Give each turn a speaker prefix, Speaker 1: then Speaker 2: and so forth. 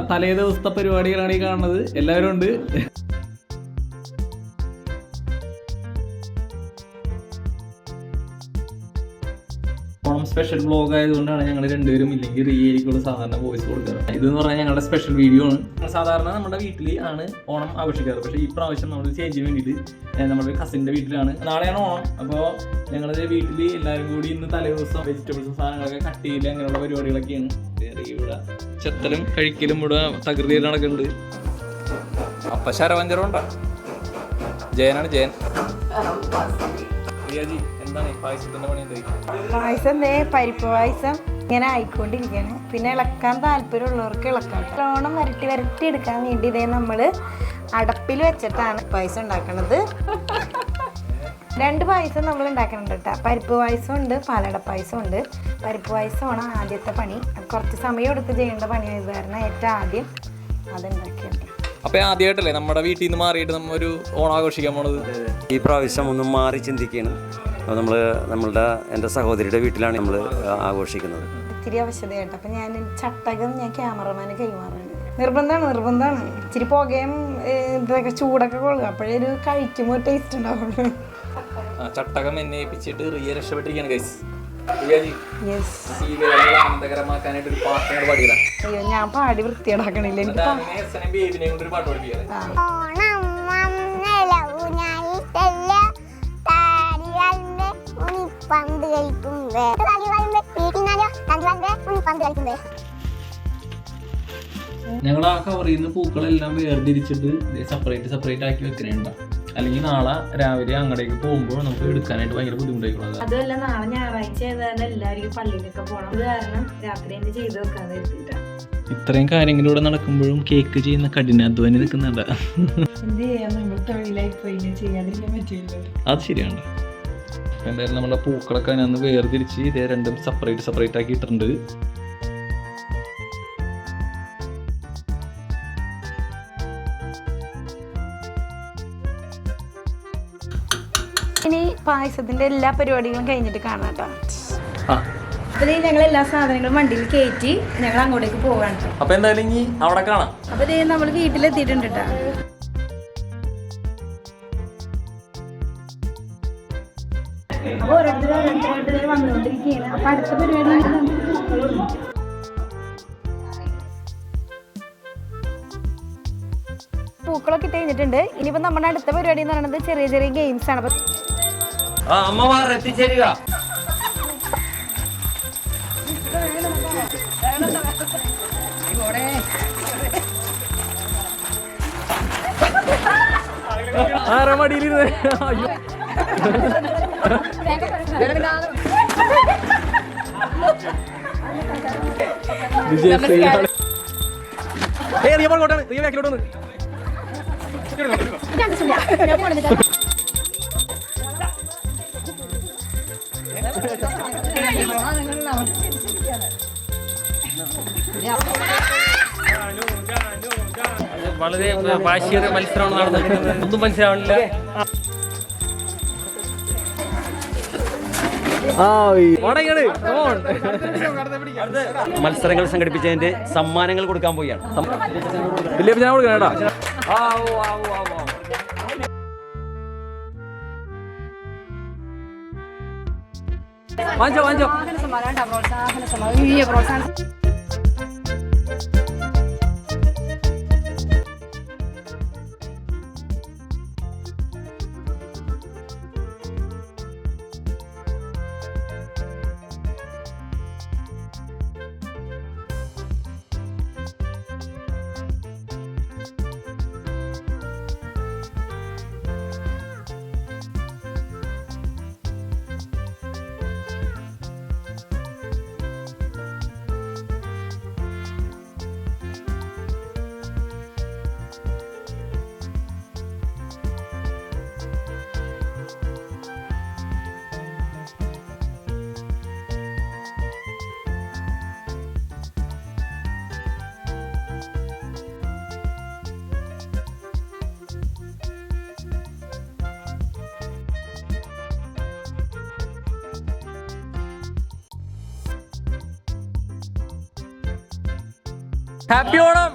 Speaker 1: തലേ ദിവസത്തെ പരിപാടികളാണ് ഈ കാണുന്നത്. എല്ലാവരും ഉണ്ട്. ഓണം സ്പെഷ്യൽ ബ്ലോഗ് ആയതുകൊണ്ടാണ് ഞങ്ങൾ രണ്ടുപേരും ഇല്ലെങ്കിൽ റീ ആയിരിക്കുള്ള സാധാരണ വോയിസ് കൊടുക്കാറ്. ഇതെന്ന് പറഞ്ഞാൽ ഞങ്ങളുടെ സ്പെഷ്യൽ വീഡിയോ ആണ്. സാധാരണ നമ്മുടെ വീട്ടിൽ ആണ് ഓണം ആഘോഷിക്കാറ്. പക്ഷേ ഈ പ്രാവശ്യം നമ്മൾ ചേഞ്ചിന് വേണ്ടിയിട്ട് നമ്മുടെ കസിന്റെ വീട്ടിലാണ്. നാളെയാണ് ഓണം. അപ്പോൾ ഞങ്ങളുടെ വീട്ടിൽ എല്ലാവരും കൂടി ഇന്ന് തലേദിവസം വെജിറ്റബിൾസും സാധനങ്ങളൊക്കെ കട്ട് ചെയ്യില്ല അങ്ങനെയുള്ള പരിപാടികളൊക്കെയാണ്. ഇവിടെ ചെത്തലും കഴിക്കലും ഇവിടെ തകൃതിയിൽ നടക്കുന്നുണ്ട്. അപ്പം ശരവഞ്ചരം ഉണ്ടോ? ജയനാണ് ജയൻ. റിയാജി പണി
Speaker 2: പായസം ദേ പരിപ്പ് പായസം. ഇങ്ങനെ ആയിക്കൊണ്ടിരിക്കുകയാണ് പിന്നെ ഇളക്കാൻ താല്പര്യമുള്ളവർക്ക് ഇളക്കാം. ഓണം വരട്ടി വരട്ടി എടുക്കാൻ വേണ്ടി ഇതേ നമ്മൾ അടപ്പിൽ വെച്ചിട്ടാണ് പായസം ഉണ്ടാക്കണത്. രണ്ട് പായസം നമ്മൾ ഉണ്ടാക്കുന്നുണ്ട് കേട്ടോ. പരിപ്പ് പായസം ഉണ്ട് പാലട പായസം ഉണ്ട്. പരിപ്പ് പായസമാണ് ആദ്യത്തെ പണി. കുറച്ച് സമയം എടുത്ത് ചെയ്യേണ്ട പണിയായത് കാരണം ഏറ്റവും ആദ്യം അതുണ്ടാക്കിയത്.
Speaker 1: അപ്പൊ ആദ്യമായിട്ടല്ലേ നമ്മുടെ വീട്ടിൽ നിന്ന് മാറിയിട്ട് നമ്മ ഒരു ഓണാഘോഷിക്കാൻ പോണത്?
Speaker 3: ഈ പ്രാവശ്യം ഒന്ന് മാറി ചിന്തിക്കുകയാണ് അപ്പോൾ നമ്മൾ നമ്മളുടെ എന്റെ സഹോദരിയുടെ വീട്ടിലാണ് നമ്മൾ ആഘോഷിക്കുന്നത്.
Speaker 2: ഇത്തിരി അവശതയായിട്ട്. അപ്പം ഞാൻ ചട്ടകം ഞാൻ ക്യാമറമാന് കൈമാറുന്നുണ്ട് നിർബന്ധമാണ് നിർബന്ധമാണ്. ഇച്ചിരി പുകയും ഇതൊക്കെ ചൂടൊക്കെ കൊള്ളുക അപ്പോഴേ ഒരു കഴിക്കുമ്പോൾ ടേസ്റ്റ് ഉണ്ടാവുള്ളൂ.
Speaker 1: ചട്ടകം എന്നെ ഏൽപ്പിച്ചിട്ട് റിയ രക്ഷപ്പെട്ടിരിക്കുകയാണ് ഗൈസ്
Speaker 2: അയ്യോ ഞാൻ പാടി വൃത്തിയേടാക്കണില്ല എനിക്ക്
Speaker 4: ഉണിപ്പന്ത് കളിക്കുമ്പേ
Speaker 1: ഞങ്ങൾ ആ കവറിൽ നിന്ന് പൂക്കളെല്ലാം വേർതിരിച്ചിട്ട് സെപ്പറേറ്റ് സെപ്പറേറ്റ് ആക്കി വെക്കണേണ്ട. അല്ലെങ്കിൽ നാളെ രാവിലെ അങ്ങടേക്ക് പോകുമ്പോൾ നമുക്ക് എടുക്കാനായിട്ട് ഭയങ്കര ബുദ്ധിമുട്ടായിരിക്കും
Speaker 2: അതല്ല നാളെ ഞായറാഴ്ച ആയതുകൊണ്ട് എല്ലാവർക്കും പള്ളിയിലൊക്കെ പോകണം അത് കാരണം രാത്രി തന്നെ ചെയ്ത് വെക്കാതെ
Speaker 1: ഇത്രയും കാര്യങ്ങളിലൂടെ നടക്കുമ്പോഴും കേക്ക് ചെയ്യുന്ന കഠിനാധ്വാനി നിൽക്കുന്നുണ്ട്
Speaker 2: എന്ത് ചെയ്യാൻ നമ്മൾ തൊഴിലായി പോയി ഇനി ചെയ്യാതിരിക്കാൻ പറ്റില്ല
Speaker 1: അത് ശരിയാണ്. എന്തായാലും നമ്മളെ പൂക്കളൊക്കെ അതിനകത്ത് വേർതിരിച്ച് ഇതേ രണ്ടും സെപ്പറേറ്റ് സെപ്പറേറ്റ് ആക്കി ഇട്ടിട്ടുണ്ട്.
Speaker 2: ഇനി പായസത്തിന്റെ എല്ലാ പരിപാടികളും കഴിഞ്ഞിട്ട് കാണാം കേട്ടോ. ഞങ്ങൾ എല്ലാ സാധനങ്ങളും വണ്ടിയിൽ കയറ്റി ഞങ്ങൾ അങ്ങോട്ടേക്ക് പോവാണ്
Speaker 1: അപ്പൊ എന്തായാലും ഇനി അവിടെ കാണാം.
Speaker 2: അപ്പോൾ ഇത് നമ്മൾ വീട്ടിലെത്തിയിട്ടുണ്ട് കേട്ടോ. വന്നുകൊണ്ടിരിക്കുകയാണ്. അപ്പോൾ അടുത്ത പരിപാടി പൂക്കളൊക്കെ ഇട്ട് കഴിഞ്ഞിട്ടുണ്ട്. ഇനിയിപ്പോ നമ്മുടെ അടുത്ത പരിപാടി എന്ന് പറയുന്നത് ചെറിയ ചെറിയ ഗെയിംസ് ആണ്.
Speaker 3: അമ്മമാർ എത്തിച്ചേരുക.
Speaker 1: ആരാ മടിയിലിരുന്നേ അയ്യോ.
Speaker 5: വളരെ വാശിയേറിയ മത്സരമാണ് നടന്നിരിക്കുന്നത്. ഒന്നും മനസ്സിലാവണില്ല.
Speaker 3: മത്സരങ്ങൾ സംഘടിപ്പിച്ചതിന്റെ സമ്മാനങ്ങൾ കൊടുക്കാൻ പോവുകയാണ്.
Speaker 1: വലിയ ഞാൻ കൊടുക്കണം കേട്ടോ. വാങ്ങിച്ചോ വാങ്ങിച്ചോ. ഹാപ്പി ഓണം